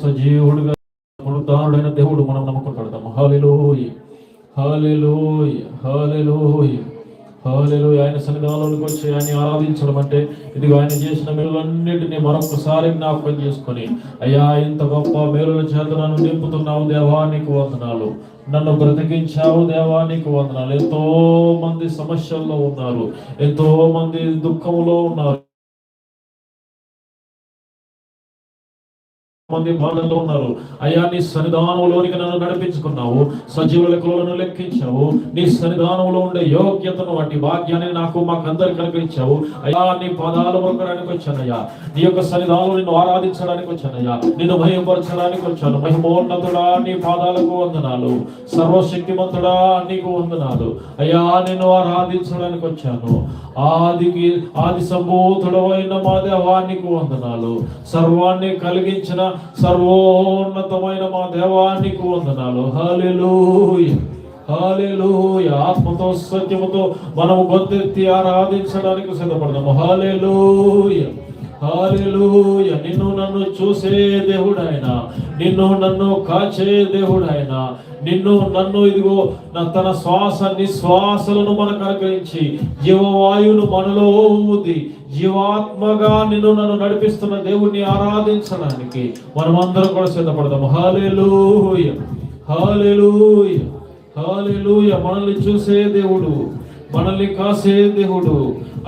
సజీవుడుగా పునరుద్ధారుడైన దేవుడు మనం నమ్మకం కడదాం హాలెలూయ హాలెలూయ హాలెలూయ హాలెలూయ ఆయన సన్నిధానంలోకి వచ్చి ఆయన ఆరాధించడం అంటే ఇదిగో ఆయన చేసిన మేలులన్నింటినీ మరొకసారి జ్ఞాపకం చేసుకొని అయ్యా ఇంత గొప్ప మేలుల చేత నన్ను నింపుతున్నావు దేవానికి వందనాలు నన్ను బ్రతికించావు దేవానికి వందనాలు ఎంతో మంది సమస్యల్లో ఉన్నారు ఎంతో మంది దుఃఖంలో ఉన్నారు మంది బాధల్లో ఉన్నారు. అయ్యా నీ సన్నిధానంలోనికి నన్ను నడిపించుకున్నావు. సజీవ లెక్కలను లెక్కించావు. నీ సన్నిధానంలో ఉండే యోగ్యతను వాటి భాగ్యాన్ని నాకు మాకందరికి కనిపించావు అయ్యా నీ పదాలు మొక్కడానికి వచ్చానయ్యా. నీ యొక్క సన్నిధానం నిన్ను ఆరాధించడానికి వచ్చానయ్యా. నిన్ను భయపరచడానికి వచ్చాను. మహిమోన్నతుడా నీ పాదాలకు వందనాలు. సర్వశక్తిమంతుడా నీకు వందనాలు. అయ్యా నిన్ను ఆరాధించడానికి వచ్చాను. ఆదికి ఆది సంభూతుడమైన మా దేవానికి వందనాలు. సర్వాన్ని కలిగించిన సర్వోన్నతమైన మా దేవానికి వందనాలు. హల్లెలూయ. హాలేలూయ ఆత్మతో సత్యముతో మనము గొంతెత్తి ఆరాధించడానికి సిద్ధపడదాము. హాలేలూయ హాలేలూయ నిన్ను నన్ను చూసే దేవుడైనా నిన్ను నన్ను కాచే దేవుడాయన నిన్ను నన్ను ఇదిగో తన శ్వాస నిశ్వాసలను మనకు అనుగ్రహించి జీవవాయువును మనలో ఊది జీవాత్మగా నిన్ను నన్ను నడిపిస్తున్న దేవుణ్ణి ఆరాధించడానికి మనమందరం కూడా సిద్ధపడదాము. హాలేలూయ హాలేలూయ హాలేలూయ మనల్ని చూసే దేవుడు. మనల్ని కాసే దేవుడు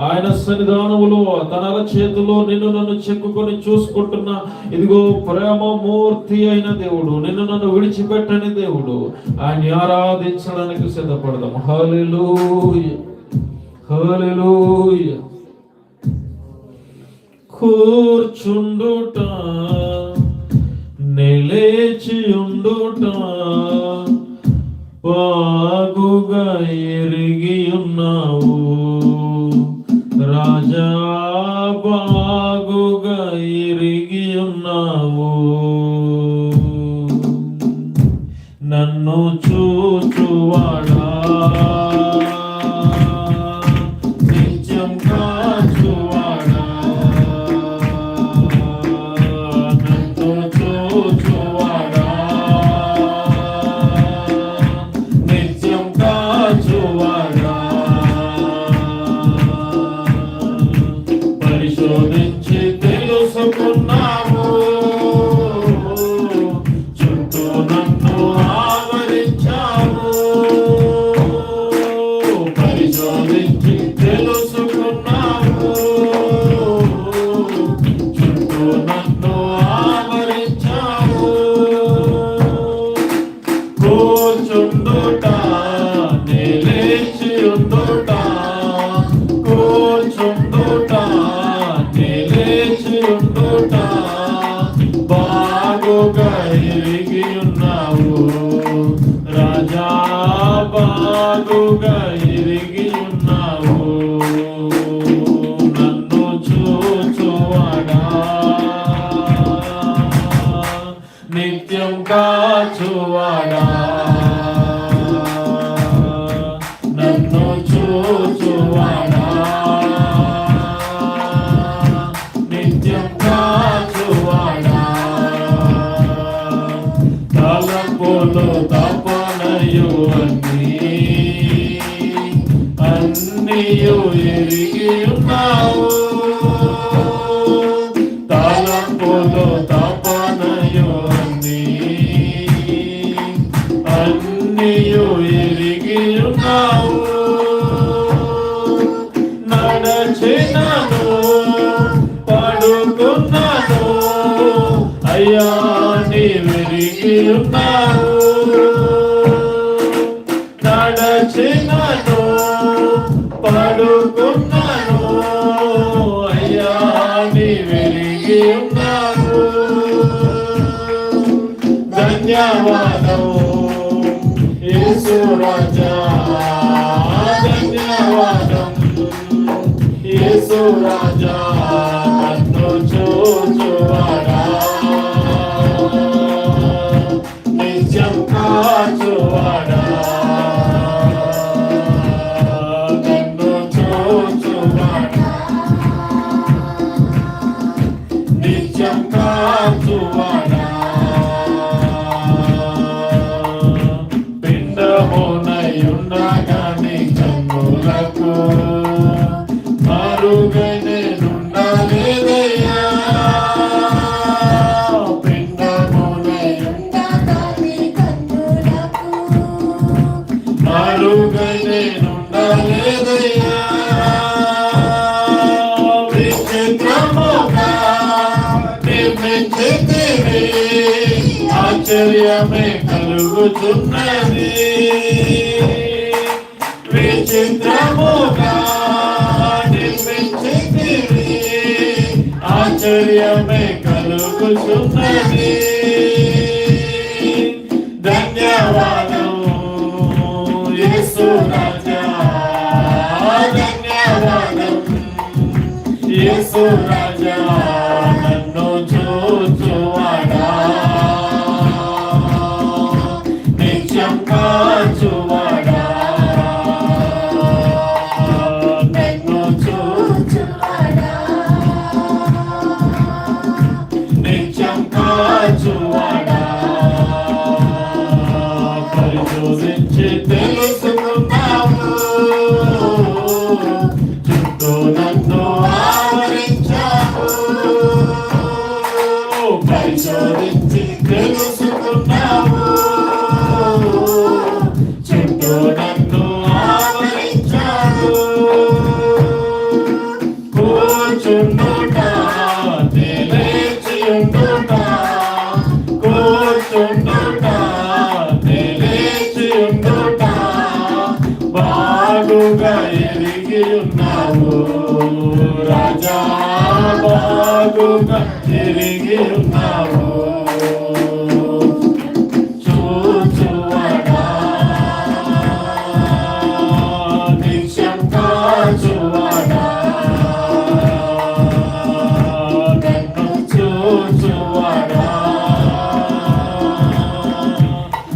ఆయన సన్నిధానములో తన చేతిలో నిన్ను నన్ను చెక్కుకొని చూసుకుంటున్న ఇదిగో ప్రేమ మూర్తి అయిన దేవుడు నిన్ను నన్ను విడిచిపెట్టని దేవుడు. ఆయన్ని ఆరాధించడానికి సిద్ధపడదాం హాలేలూయ హాలేలూయ కూర్చుండుట నిలేచి ఉండుట బాగుగా ఎరిగి ఉండు బాగుగా ఎరిగి ఉన్నావు రాజా బాగుగా అన్నీయు ఎరిగి ఉన్నావు నడచినను పడుకున్నాను. అయ్యా నీ విరిగి ఉన్నావు నడచినను పడుకున్నాను. అయ్యా నీ విరిగి ఉన్నావు యేసు రాజా. ధన్యవాదం యేసు రాజా ఆశ్చర్యమే కలుగుతున్నది ధన్యవాదం యేసు రాజా ధన్యవాదం యేసు రాజా పరిశోధించి తెలుసుకున్నావు ఎరిగి రాజా బాగుగా ఎరిగి ఉన్నావు చూచువాడా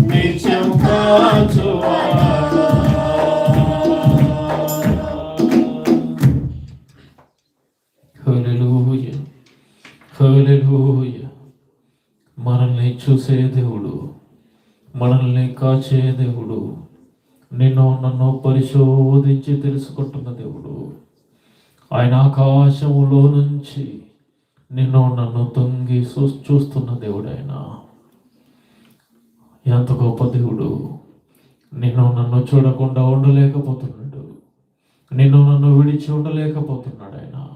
నిత్యం చూసే దేవుడు మనల్ని కాచే దేవుడు నిన్ను నన్ను పరిశోధించి తెలుసుకుంటున్న దేవుడు. ఆయన ఆకాశములో నుంచి నిన్ను నన్ను తొంగి చూ- చూస్తున్న దేవుడు ఆయన. ఎంత గొప్ప దేవుడు. నిన్ను నన్ను చూడకుండా ఉండలేకపోతున్నాడు. నిన్ను నన్ను విడిచి ఉండలేకపోతున్నాడు ఆయన.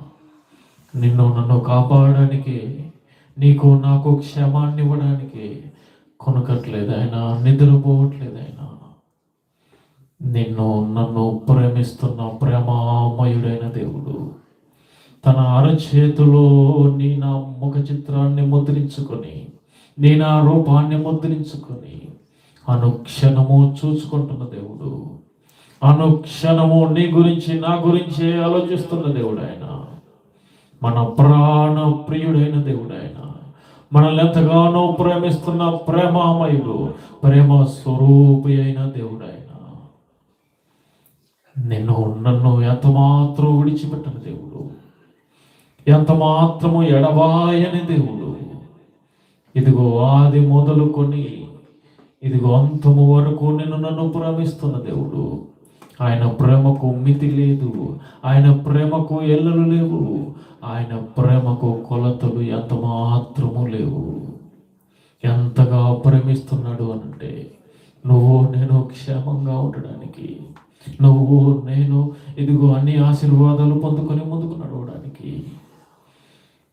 నిన్ను నన్ను కాపాడడానికి నీకు నాకు క్షమాన్ని ఇవ్వడానికి కొనకట్లేదు ఆయన నిద్రపోవట్లేదు ఆయన నిన్ను నన్ను ప్రేమిస్తున్న ప్రేమామయుడైన దేవుడు తన అరచేతిలో నీ నా ముఖ చిత్రాన్ని ముద్రించుకొని నీ నా రూపాన్ని ముద్రించుకొని అనుక్షణము చూసుకుంటున్న దేవుడు. అనుక్షణము నీ గురించి నా గురించి ఆలోచిస్తున్న దేవుడు ఆయన. మన ప్రాణ ప్రియుడైన దేవుడు ఆయన. మనల్ని ఎంతగానో ప్రేమిస్తున్న ప్రేమామయుడు ప్రేమ స్వరూపి అయిన దేవుడు ఆయన నిన్ను నన్ను ఎంత మాత్రం విడిచిపెట్టని దేవుడు ఎంత మాత్రము ఎడవాయని దేవుడు. ఇదిగో ఆది మొదలుకొని ఇదిగో అంతము వరకు నిన్ను నన్ను ప్రేమిస్తున్న దేవుడు. ఆయన ప్రేమకు మితి లేదు. ఆయన ప్రేమకు ఎల్లలు లేవు. ఆయన ప్రేమకు కొలతలు ఎంత మాత్రము లేవు. ఎంతగా ప్రేమిస్తున్నాడు అనంటే నువ్వు నేను క్షేమంగా ఉండడానికి నువ్వు నేను ఇదిగో అన్ని ఆశీర్వాదాలు పొందుకొని ముందుకు నడవడానికి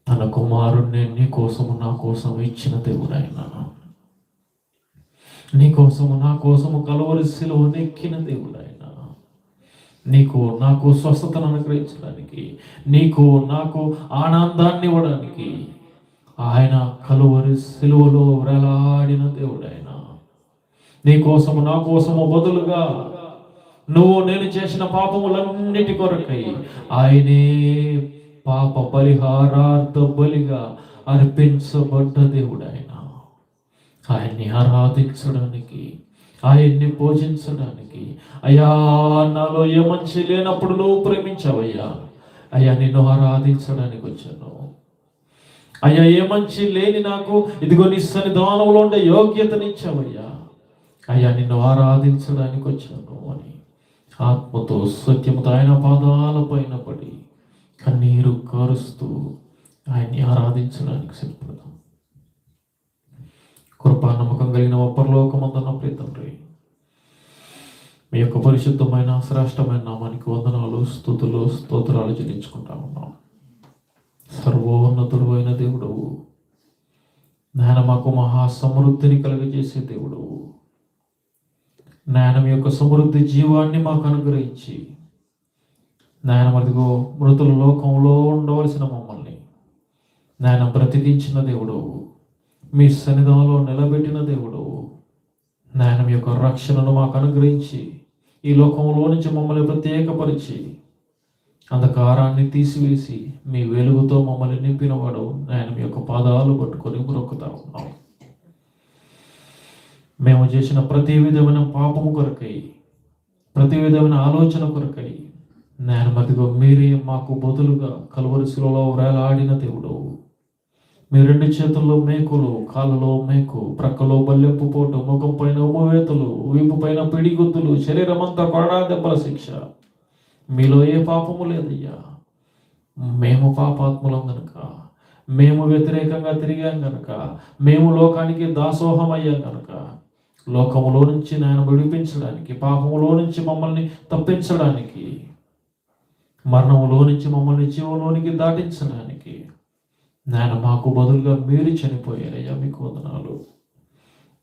తన కుమారుణ్ణి నీ కోసము నా కోసం ఇచ్చిన దేవుడు ఆయన నీ కోసము నా కోసము కలవరి శిలువ నెక్కిన దేవుడు ఆయన నీకు నాకు స్వస్థతను అనుగ్రహించడానికి నీకు నాకు ఆనందాన్ని ఇవ్వడానికి ఆయన కలువరి సిలువలో వ్రలాడిన దేవుడు ఆయన నీ కోసము నా కోసము బదులుగా నువ్వు నేను చేసిన పాపములన్నిటి కొరకై ఆయనే పాప పరిహారార్థ బలిగా అర్పించబడ్డ దేవుడు ఆయన ఆయన్ని ఆరాధించడానికి ఆయన్ని పూజించడానికి అయ్యా నాలో ఏ మంచి లేనప్పుడు నువ్వు ప్రేమించావయ్యా. అయ్యా నిన్ను ఆరాధించడానికి వచ్చాను. అయ్యా ఏ మంచి లేని నాకు ఇదిగో నీ సన్నిధానంలో ఉండే యోగ్యతనిచ్చావయ్యా. అయ్యా నిన్ను ఆరాధించడానికి వచ్చాను అని. ఆత్మతో సత్యముతో ఆయన పాదాల పైన పడి కన్నీరు కారుస్తూ ఆయన్ని ఆరాధించడానికి సిద్ధపడదాం. కృపా నమ్మకం కలిగిన ఒప్పర్లోకమందున్న ప్రీతండ్రి మీ యొక్క పరిశుద్ధమైన శ్రేష్టమైన నామానికి వందనాలు స్థుతులు స్తోత్రాలు చెల్లించుకుంటా ఉన్నాం. సర్వోన్నతుడు అయిన దేవుడవు నాయన మాకు మహా సమృద్ధిని కలుగజేసే దేవుడు. నాయన మీ యొక్క సమృద్ధి జీవాన్ని మాకు అనుగ్రహించి నాయన మరిదిగో మృతుల లోకంలో ఉండవలసిన మమ్మల్ని నాయన బ్రతికించిన దేవుడు. మీ సన్నిధానంలో నిలబెట్టిన దేవుడు నాయన మీ యొక్క రక్షణను మాకు అనుగ్రహించి ఈ లోకంలో నుంచి మమ్మల్ని ప్రత్యేకపరిచి అంధకారాన్ని తీసివేసి మీ వెలుగుతో మమ్మల్ని నింపినవాడు నాయన మీ యొక్క పాదాలు పట్టుకొని బ్రొక్కుతా ఉన్నాం. మేము చేసిన ప్రతి విధమైన పాపము కొరకై ప్రతి విధమైన ఆలోచన కొరకై నేను మదిగో మీరే మాకు బదులుగా కలువరిశిలో వేలాడిన దేవుడు. మీ రెండు చేతుల్లో మేకులు కాళ్ళలో మేకు ప్రక్కలో బల్లెంపు పోటు ముఖం పైన ఉమవేతలు వీపు పైన పిడిగుద్దులు శరీరమంతా కొరడా దెబ్బల శిక్ష. మీలో ఏ పాపము లేదయ్యా? మేము పాపాత్ములం గనుక. మేము వ్యతిరేకంగా తిరిగాం గనుక. మేము లోకానికి దాసోహం అయ్యాం గనుక. లోకములో నుంచి నాయన విడిపించడానికి పాపములో నుంచి మమ్మల్ని తప్పించడానికి మరణములో నుంచి మమ్మల్ని జీవంలోనికి దాటించడానికి నాయన మాకు బదులుగా మీరు చనిపోయారయ్యా మీకు వందనాలు.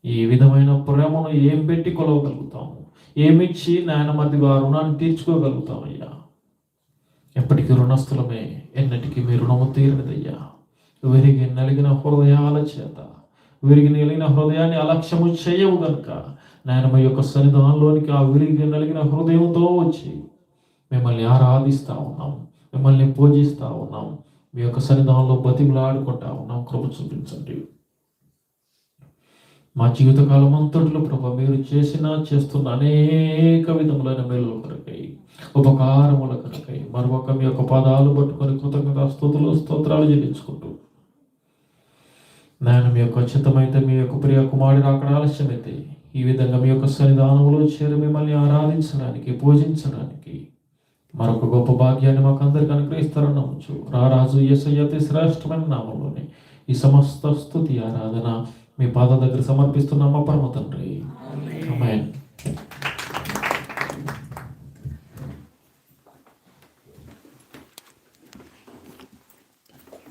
ఈ విధమైన ప్రేమను ఏం పెట్టి కొలవగలుగుతాము? ఏమిచ్చి నాయన మధ్యగా రుణాన్ని తీర్చుకోగలుగుతామయ్యా? ఎప్పటికీ రుణస్థలమే ఎన్నటికీ మీ రుణము తీరనిదయ్యా విరిగి నలిగిన హృదయాల చేత విరిగి నలిగిన హృదయాన్ని అలక్ష్యము చేయవు గనుక నాయన మా యొక్క సన్నిధానంలోనికి ఆ విరిగి నలిగిన హృదయంతో వచ్చి మిమ్మల్ని ఆరాధిస్తా ఉన్నాం మిమ్మల్ని పూజిస్తా ఉన్నాం మీ యొక్క సన్నిధానంలో బతిమలాడుకుంటా ఉన్నాం కృప చూపించండి. మా జీవితకాలం అంతటిలో ప్రభా మీరు చేసిన చేస్తున్న అనేక విధములైన మేలు కొరకై ఉపకారముల కొరకై మరొక మీ యొక్క పదాలు పట్టుకొని కృతజ్ఞత స్థుతులు స్తోత్రాలు చెల్లించుకుంటూ నేను మీ యొక్క చిత్తమైతే మీ యొక్క ప్రియ కుమారుడు అక్కడ ఆలస్యమైతే ఈ విధంగా మీ యొక్క సన్నిధానంలో చేరి మిమ్మల్ని ఆరాధించడానికి పూజించడానికి మరొక గొప్ప భాగ్యాన్ని మాకు అందరికి అనుగ్రహిస్తారని నమ్మచ్చు రారాజు ఎసయ్యతి శ్రేష్టమైన నామంలోనే ఈ సమస్త స్థుతి ఆరాధన మీ పాద దగ్గర సమర్పిస్తున్నామా పరమ తండ్రి.